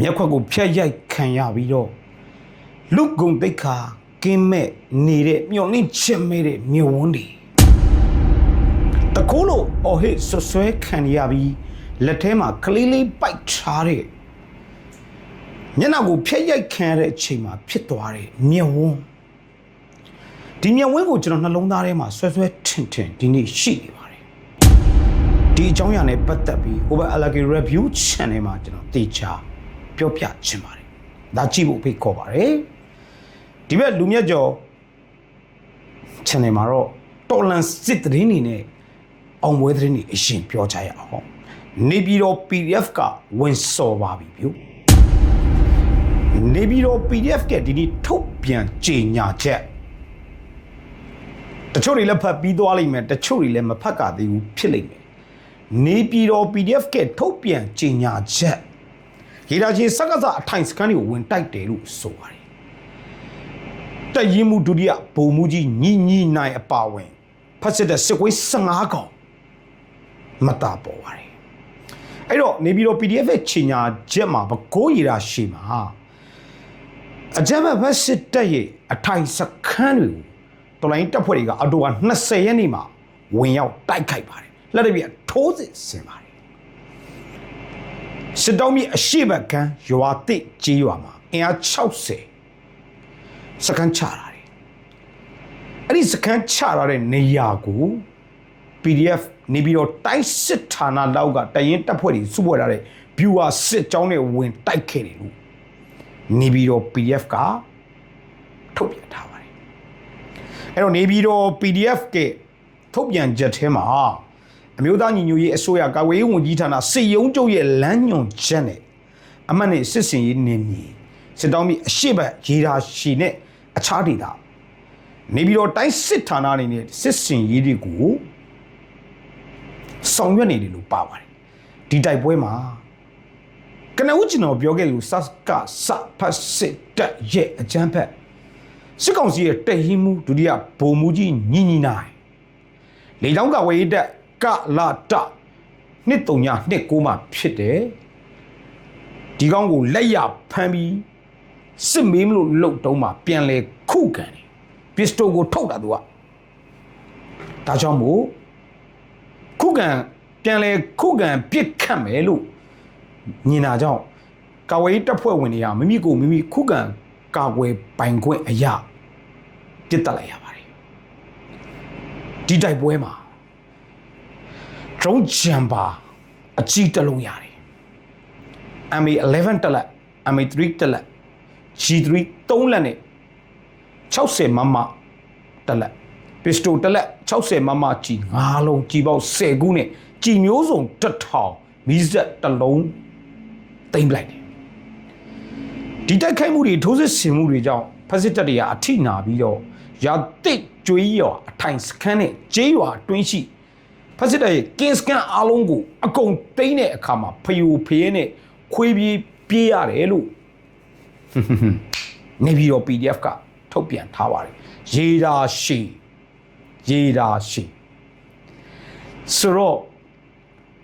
မျက်ခွက်ကိုဖျက်ရိုက်ခံရပြီးတော့လူဂုံတိတ်ခါကင်းမဲ့နေတဲ့မျော်လင့်ချက်မဲ့တဲ့မြို့ဝန်းတွေတကူလို့အော်ဟစ်ဆွဆွဲခံရပြီးလက်ထဲမှာကလေးလေးပိုက်ချားတဲ့မျက်နှာကိုဖျက်ရိုက်ခံရတဲ့အချိန်မှာဖြစ်သွားတဲ့မြက်ဝန်းဒီမြက်ဝန်းကိုကျွန်တော်နှလုံးသားထဲမှာဆွဲဆွဲထင်ထင်ဒီနေ့ရှိနေပါတယ်ဒီအကြောင်းအရာနဲ့ပတ်သက်ပြီး Over Alage Review Channel မှာကျွန်တော်တေချာ ပြောပြချင်ပါတယ်။ဒါကြည့်ဖို့ဖိတ်ခေါ်ပါတယ်။ဒီဘက်လူမြတ်ကျော် Channel မှာတော့တော်လန်စစ်သတင်းနေနဲ့အောင်ပွဲသတင်းတွေအရင်ပြောကြရအောင်။နေပြည်တော် PDF ကဝင်စော်ပါပြီဗျ။နေပြည်တော် PDF ကဒီနေ့ထုတ်ပြန်ကြေညာချက်တချို့တွေလည်းဖတ်ပြီးသွားလိမ့်မယ်တချို့တွေလည်းမဖတ်ကြသေးဘူးဖြစ်လိမ့်မယ်နေပြည်တော် PDF ကထုတ်ပြန်ကြေညာချက် ရေဒါချင်းစက္ကစအထိုင်စကန်တွေကိုဝင်တိုက်တယ်လို့ဆိုပါတယ်တရင်မှုဒုတိယဗိုလ်မှူးကြီးညီညီနိုင်အပါဝင်ဖတ်စစ်တဲ့စစ်ကွေး15កောင်မတာပေါ်ပါတယ်အဲ့တော့နေပြည်တော် PDF ရဲ့ကြေညာချက်မှာဘကိုးရီရာရှိမှာအကြမ်းဖက်ဖက်စစ်တပ်ရဲ့အထိုင်စခန်းတွေကိုတော်လိုင်းတပ်ဖွဲ့တွေကအော်တိုက20ရက်နေ့မှာဝင်ရောက်တိုက်ခိုက်ပါတယ်လက်တပြည့်ထိုးစစ်ဆင်ပါတယ် စစ်တောင်းမြေအရှိဘကန်းရွာတိကြေးရွာမှာအင်အား60စကန်ချလာတယ်အဲ့ဒီစကန်ချလာတဲ့နေရာကို PDF နေပြီးတော့တိုင်းစစ်ဌာနလောက်ကတရင်တပ်ဖွဲ့တွေစုဖွဲ့ထားတဲ့ viewer စစ်ကြောင်းတွေဝင်တိုက်ခဲ့တယ်လို့နေပြီးတော့ PDF ကထုတ်ပြန်ထားပါတယ်အဲ့တော့နေပြီးတော့ PDF ကထုတ်ပြန်ချက်ထဲမှာ အမျိုးသားညီညွတ်ရေးအစိုးရကာကွယ်ရေးဝန်ကြီးဌာနစစ်ရုံးချုပ်ရဲ့လမ်းညွှန်ချက်နဲ့အမှတ်နဲ့စစ်စင်ရေးနေမည်စစ်တောင်းပြီးအရှိတ်ရေဒါရှည်နဲ့အခြားဒေသနေပြီးတော့တိုင်းစစ်ဌာနအနေနဲ့စစ်စင်ရေးတွေကိုဆောင်ရွက်နေတယ်လို့ပါပါတယ်ဒီတိုက်ပွဲမှာကနဦးကျွန်တော်ပြောခဲ့လို့စကစဖတ်စစ်တက်ရဲ့အကြမ်းဖက်စစ်ကောင်စီရဲ့တက်ဟင်းမှုဒုတိယဗိုလ်မှူးကြီးညီညီနိုင်လေတောင်းကဝေးတက် ကလာတနှစ်တုံညာနှစ်ကိုမှဖြစ်တယ်ဒီကောင်းကိုလက်ရဖမ်းပြီးစစ်မေးမလို့လှုပ်တုံးမှပြန်လဲခုခံတယ်ပစ္စတိုကိုထုတ်တာသူကဒါကြောင့်မို့ခုခံပြန်လဲခုခံပြစ်ခတ်မယ်လို့ညင်တာကြောင့်ကာဝေးတပ်ဖွဲ့ဝင်တွေကမိမိကိုမိမိခုခံကာကွယ်ပိုင်ခွင့်အရာတစ်တက်လိုက်ရပါတယ်ဒီတိုက်ပွဲမှာ drone jumper အကြီးတစ်လုံးရတယ် MA11 တက်လက် MA3 တက်လက် G3 3လက်နဲ့60မမတက်လက် pistol တက်လက်60မမကြီး5လုံးကြီးပေါက်10ခုနဲ့ကြီးမျိုးစုံတစ်ထောင်မီးစက်တစ်လုံးတိမ့်ပလိုက်တယ်ဒီတိုက်ခိုက်မှုတွေထိုးစစ်ဆင်မှုတွေကြောင့်ဖက်စစ်တပ်တွေကအထိနာပြီးတော့ရာတိတ်ကျွေးရွာအထိုင်စခန်းနဲ့ကျေးရွာတွင်းရှိ ဖက်စစ်တပ်ရဲ့ကင်းစကန်အားလုံးကိုအကုန်သိမ်းတဲ့အခါမှာဖယိုဖယဲနဲ့ခွေးပြေးပြေးရတယ်လို့နေပြီးတော့ PDF ကထုတ်ပြန်ထားပါတယ်ရေတာရှိရေတာရှိဆိုတော့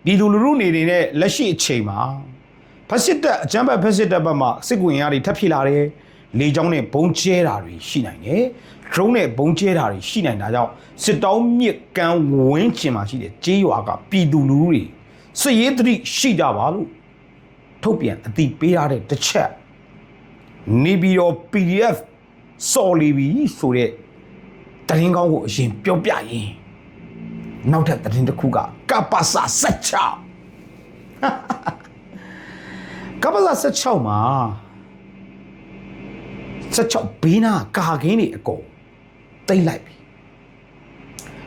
ဒီလူလူလူနေနေတဲ့လက်ရှိအချိန်မှာဖက်စစ်တပ်အကြမ်းဖက်ဖက်စစ်တပ်ဘက်မှာစစ်ကွင်ရတွေထပ်ဖြစ်လာတယ် လေကြောင်းနဲ့ဘုံကျဲတာတွေရှိနိုင်တယ်ဒရုန်းနဲ့ဘုံကျဲတာတွေရှိနိုင်တာကြောင့်စစ်တောင်းမြစ်ကမ်းဝင်းကျင်မှာရှိတဲ့ကြေးရွာကပြည်သူလူထုတွေစစ်ရေးတတိရှိကြပါလို့ထုတ်ပြန်အတိပေးရတဲ့တစ်ချက်နေပြီးတော့ PDF စော်လီပြီဆိုတဲ့တရင်ကောင်းကိုအရင်ပြောပြရင်နောက်ထပ်တရင်တစ်ခုကကပ္ပစ16ကပ္ပစ16မှာ 16ဘေးနာကာကင်းတွေအကုန်တိတ်လိုက်ပြီ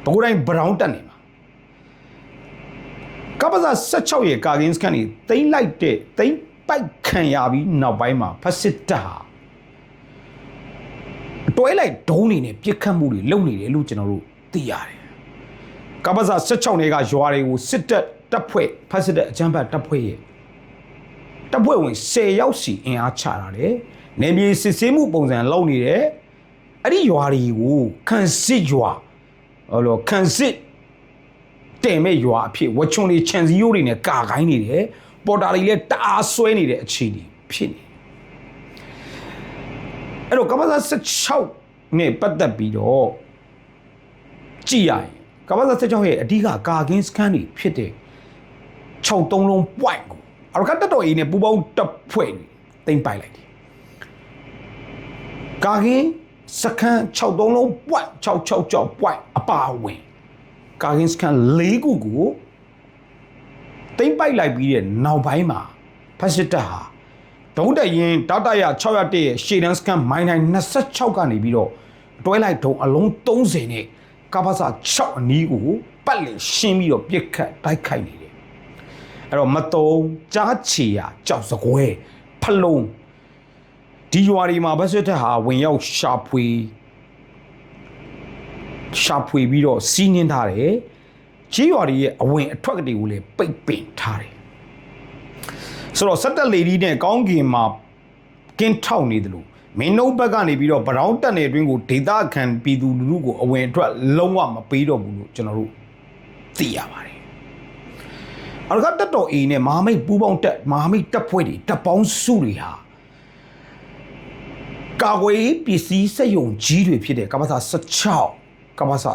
ဘကိုယ်တိုင်းဘရောင်းတက်နေမှာကပ္ပစ16ရဲ့ကာကင်းစကန်တွေတိတ်လိုက်တဲ့တိတ်ပိုက်ခံရပြီးနောက်ပိုင်းမှာဖက်စစ်တပ်ဟာတွဲလိုက်ဒုံးနေနဲ့ပြစ်ခတ်မှုတွေလုပ်နေတယ်လို့ကျွန်တော်တို့သိရတယ်ကပ္ပစ16တွေကရွာတွေကိုစစ်တပ်တပ်ဖွဲ့ဖက်စစ်တပ်အကြမ်းဖက်တပ်ဖွဲ့ရဲ့တပ်ဖွဲ့ဝင်10ယောက်စီအင်အားချတာတယ်။ နေပြည်စစ်ဆေးမှုပုံစံလုပ်နေတယ်။အဲ့ဒီရွာတွေကိုခံစစ်ရွာဟောလို့ခံစစ်တင်မဲ့ရွာအဖြစ်ဝချွန်တွေခြံစည်းရိုးတွေနဲ့ကာကိုင်းနေတယ်။ပေါ်တာတွေလည်းတအားဆွဲနေတဲ့အခြေအနေဖြစ်နေတယ်အဲ့တော့ကမ္ဘာ16နဲ့ပတ်သက်ပြီးတော့ကြည်ရရင်ကမ္ဘာ16ရဲ့အဓိကကာကင်းစကန်တွေဖြစ်တဲ့63လုံး point ကိုအရကတ်တော်အင်းနဲ့ပူပေါင်းတပ်ဖွဲ့တွေတင်ပိုက်လိုက်တယ် ကာကင်းစကန်63လုံး point 666 point အပါအဝင်ကာကင်းစကန်၄ခုကိုတင်ပိုက်လိုက်ပြီးတဲ့နောက်ပိုင်းမှာဖက်စစ်တပ်ဟာဒုံးတက်ရင်ဒေါတာရ601ရဲ့ရှေ့တန်းစကန်မိုင်းတိုင်း26ကနေပြီးတော့တွဲလိုက်ဒုံအလုံး30နဲ့ကပ္ပစာ6အနီးကိုပတ်လည်ရှင်းပြီးတော့ပြစ်ခတ်တိုက်ခိုက်နေတယ်အဲ့တော့မတုံးကြားချီရကြောက်စကွဲဖလုံး ဒီရွာဒီမှာဘက်စစ်တပ်ဟာဝင်ရောက်ရှာဖွေရှာဖွေပြီးတော့စီးနှင်းထားတယ်ကြီးရွာတွေရဲ့အဝင်အထွက်ကတွေကိုလည်းပိတ်ပင်ထားတယ်ဆိုတော့စက်တက်လေဒီနဲ့ကောင်းကင်မှာကင်းထောက်နေတယ်လို့မင်းနှုတ်ဘက်ကနေပြီးတော့ဗရောင်းတက်နေအတွင်းကိုဒေတာခံပြည်သူလူထုကိုအဝင်အထွက်လုံးဝမပေးတော့ဘူးလို့ကျွန်တော်တို့သိရပါတယ်အရကတက်တော်အေးနဲ့မဟာမိတ်ပူးပေါင်းတက်မဟာမိတ်တပ်ဖွဲ့တွေတပ်ပေါင်းစုတွေဟာ ကာကွယ်ရေးပစ္စည်းစက်ယုံကြီးတွေဖြစ်တဲ့ကပ္ပစာ16ကပ္ပစာ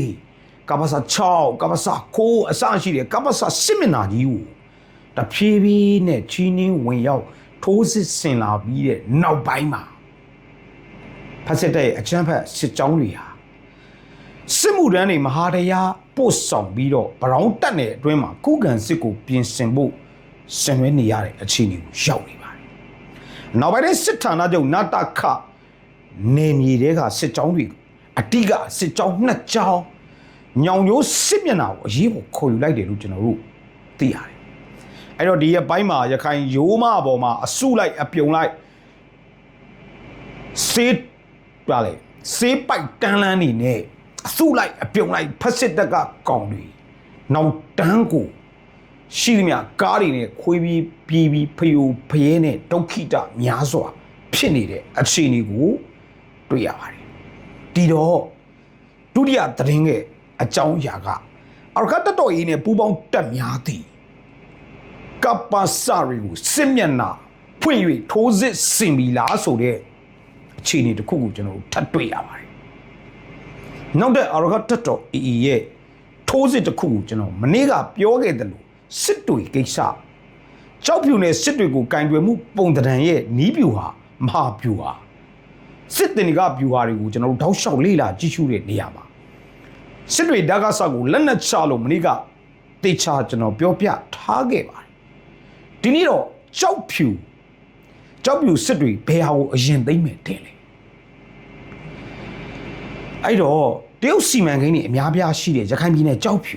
14ကပ္ပစာ6ကပ္ပစာ9အစရှိတဲ့ကပ္ပစာ10မျက်နှာကြီးကိုတဖြည်းဖြည်းနဲ့ချီးနှင်းဝင်ရောက်ထိုးစစ်ဆင်လာပြီးတဲ့နောက်ပိုင်းမှာဖက်စစ်တပ်ရဲ့အချမ်းဖက်စစ်ကြောင်းတွေဟာစစ်မှုတန်းတွေမဟာတရားပို့ဆောင်ပြီးတော့ဗရောင်းတက်တဲ့အတွင်းမှာကုကန်စစ်ကိုပြင်ဆင်ဖို့ဆင်နွှဲနေရတဲ့အခြေအနေကိုရောက်နေပါတယ်။ နောက်ပိုင်းတဲ့စစ်ဌာနချုပ်နာတခနေမြေတွေကစစ်ကြောင်းတွေအတိကစစ်ကြောင်းနှစ်ကြောင်းညောင်ရိုးစစ်မျက်နှာကိုအရေးကိုခေါ်ယူလိုက်တယ်လို့ကျွန်တော်တို့သိရတယ်။အဲ့တော့ဒီရဲ့ဘိုင်းမှာရခိုင်ရိုးမပေါ်မှာအစုလိုက်အပြုံလိုက်စေးပါလေစေးပိုက်တန်းလန်းနေနဲ့အစုလိုက်အပြုံလိုက်ဖက်စစ်တက်ကကောင်တွေနောက်တန်းကို ရှိသမျှကားတွေနဲ့ခွေးပြီးပြီးပြီးဖယိုဖယဲနဲ့ဒုက္ခိတများစွာ ဖြစ်နေတဲ့အခြေအနေကိုတွေ့ရပါတယ်ဒီတော့ဒုတိယသတင်းရဲ့အကြောင်းအရာကအရကတတော်ရေးနဲ့ပူပေါင်းတက်များသည်ကပ္ပါစာရီကိုစစ်မျက်နှာဖွင့်၍ထိုးစစ်ဆင်ပြီလားဆိုတဲ့အခြေအနေတစ်ခုကိုကျွန်တော်တို့ထပ်တွေ့ရပါတယ်နောက်တဲ့အရကတတော်အီအီရဲ့ထိုးစစ်တစ်ခုကိုကျွန်တော်မနေ့ကပြောခဲ့တယ်လို့ စစ်တွေကိစ္စကြောက်ဖြူနဲ့စစ်တွေကိုကင်တွယ်မှုပုံတံရဲ့နီးပြူဟာမဟာပြူဟာစစ်တင်ကပြူဟာတွေကိုကျွန်တော်တို့တောက်လျှောက်လေ့လာကြည့်ရှုတဲ့နေရာမှာစစ်တွေဓာတ်ကဆောက်ကိုလက်နက်ချလို့မနေ့ကတေချာကျွန်တော်ပြောပြထားခဲ့ပါတယ်ဒီနေ့တော့ကြောက်ဖြူကြောက်ဖြူစစ်တွေဘယ်ဟာကိုအရင်သိမ့်မယ်ထင်လဲအဲ့တော့တရုတ်စီမံကိန်းတွေအများပြားရှိတဲ့ရခိုင်ပြည်နယ်ကြောက်ဖြူ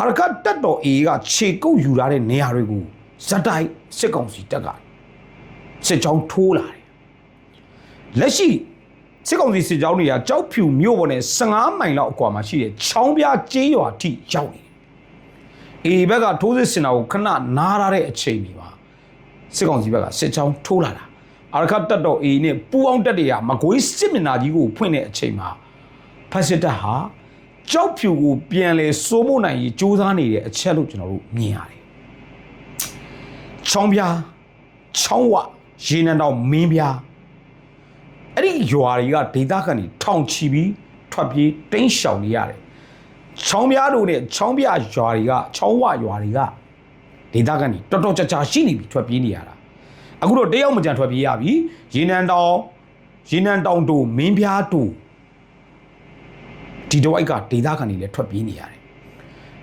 အရကတက်တော်အေကခြေကုပ်ယူထားတဲ့နေရာတွေကိုဇက်တိုက်စစ်ကောင်စီတက်ကစစ်ကြောင်းထိုးလာတယ်လက်ရှိစစ်ကောင်စီစစ်ကြောင်းတွေကကြောက်ဖြူမြို့ပေါ်နဲ့15မိုင်လောက်အကွာမှာရှိတဲ့ချောင်းပြားကျေးရွာထိရောက်နေတယ်အေဘက်ကထိုးစစ်စင်တာကိုခဏနားရတဲ့အချိန်ဒီမှာစစ်ကောင်စီဘက်ကစစ်ကြောင်းထိုးလာတာအရကတက်တော်အေနဲ့ပူအောင်တက်တွေကမကွေးစစ်မျက်နှာကြီးကိုဖွင့်တဲ့အချိန်မှာဖက်စစ်တပ်ဟာ ကြောက်ဖြူကိုပြန်လဲစိုးမိုးနိုင်ရေးစူးစမ်းနေတဲ့အချက်လို့ကျွန်တော်တို့မြင်ရတယ်။ချောင်းပြားချောင်းဝရေနံတောင်မင်းပြားအဲ့ဒီရွာတွေကဒေသခံတွေထောင်ချီပြီးထွက်ပြေးတိမ်းရှောင်နေရတယ်။ချောင်းပြားတို့နဲ့ချောင်းပြားရွာတွေကချောင်းဝရွာတွေကဒေသခံတွေတော်တော်ကြာကြာရှိနေပြီထွက်ပြေးနေရတာ။အခုတော့တယောက်မကြံထွက်ပြေးရပြီ။ရေနံတောင်ရေနံတောင်တို့မင်းပြားတို့ ဒီတဝိုက်ကဒေသခံတွေလည်းထွက်ပြေးနေရတယ်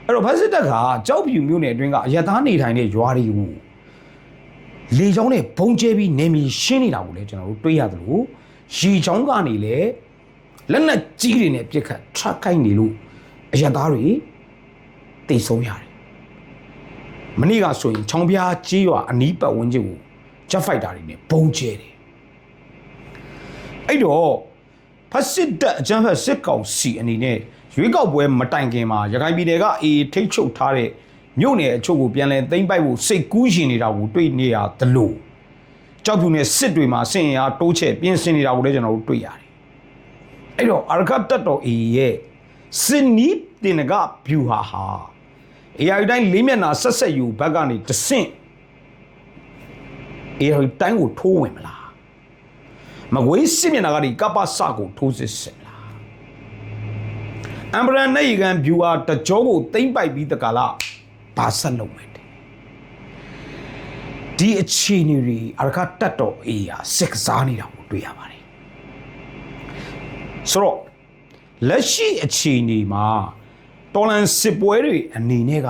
အဲ့တော့ဖက်စစ်တပ်ကကြောက်ပြူမြို့နယ်အတွင်းကအရသားနေထိုင်တဲ့ရွာတွေကိုလေချောင်းနဲ့ဘုံကျဲပြီးနေမီရှင်းနေတာကိုလည်းကျွန်တော်တို့တွေ့ရတယ်လို့ရီချောင်းကနေလည်းလက်နက်ကြီးတွေနဲ့ပြစ်ခတ်ထရက်ခိုင်းနေလို့အရသားတွေတိတ်ဆုံးရတယ်မနေ့ကဆိုရင်ချောင်းပြားကြီးရွာအနီးပတ်ဝန်းကျင်ကိုဂျက်ဖိုက်တာတွေနဲ့ဘုံကျဲတယ်အဲ့တော့ ဖက်စစ်တပ်အကြမ်းဖက်စစ်ကောင်စီအနေနဲ့ရွေးကောက်ပွဲမတိုင်ခင်မှာရခိုင်ပြည်နယ်ကအေးထိတ်ချုပ်ထားတဲ့မြို့နယ်အချို့ကိုပြန်လည်သိမ်းပိုက်ဖို့စိတ်ကူးရှင်နေတာကိုတွေ့နေရသလိုကြောက်ဖြူနဲ့စစ်တွေမှာဆင်ရတိုးချဲ့ပြင်းစင်နေတာကိုလည်းကျွန်တော်တို့တွေ့ရတယ်။အဲ့တော့အာရခတ်တက်တော်အေးရဲ့စင်နီးတင်ကဗျူဟာဟာအေးအတိုင်းလေးမျက်နှာဆက်ဆက်ယူဘက်ကနေတဆင့်အေရီတိုင်းကိုထိုးဝင်မလား မကွေးစစ်မျက်နှာကဒီကပ္ပစကိုထိုးစစ်ဆင်မလားအမ်ဘရန်နေကန်ဗျူဟာတကြောကိုတိမ့်ပိုက်ပြီးတကလားဘာဆက်လုပ်မယ်တဲ့ဒီအခြေအနေတွေအရခတ်တက်တော်အေးဟာစစ်ကစားနေတာကိုတွေ့ရပါတယ်ဆိုတော့လက်ရှိအခြေအနေမှာတော်လန်စစ်ပွဲတွေအနေနဲ့က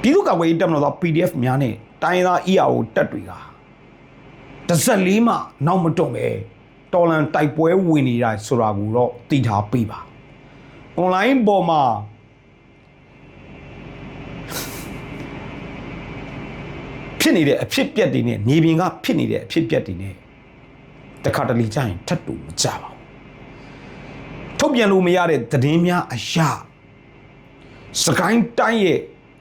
ပြည်သူ့ကာကွယ်ရေးတပ်မတော်သား PDF များနဲ့တိုင်းရင်းသား EAO တပ်တွေက တစ်ဆက်လေးမှနောက်မတွန့်ပဲတော်လန်တိုက်ပွဲဝင်နေတာဆိုတာကိုတော့သိထားပေးပါ online ပေါ်မှာဖြစ်နေတဲ့အဖြစ်ပြက်တွေနဲ့မြေပြင်ကဖြစ်နေတဲ့အဖြစ်ပြက်တွေနဲ့တခါတလေကြာရင်ထပ်တူမကြပါဘူးထုတ်ပြန်လို့မရတဲ့သတင်းများအရာစကိုင်းတိုင်းရဲ့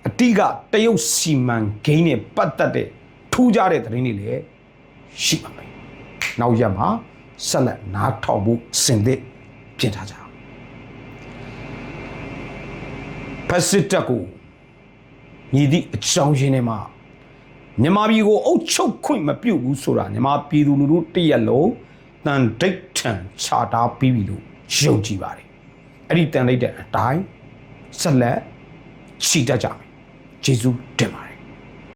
အတိကတရုတ်စီမံကိန်းနဲ့ပတ်သက်တဲ့ထူးခြားတဲ့သတင်းတွေလည်း ရှိပါမယ်။နောက်ရက်မှာဆက်လက်နားထောင်ဖို့စင်သစ်ပြင်ထားကြအောင်။ဖက်စစ်တပ်ကိုညီသည့်အကြောင်းရင်းတွေမှာမြန်မာပြည်ကိုအုပ်ချုပ်ခွင့်မပြုတ်ဘူးဆိုတာမြန်မာပြည်သူလူထုတရက်လုံးတန်ဒိတ်ထန်ချတာပြီးပြီလို့ယုံကြည်ပါတယ်။အဲ့ဒီတန်ဒိတ်တဲ့အတိုင်းဆက်လက်ချီတတ်ကြမယ်ကျေးဇူးတင်ပါတယ်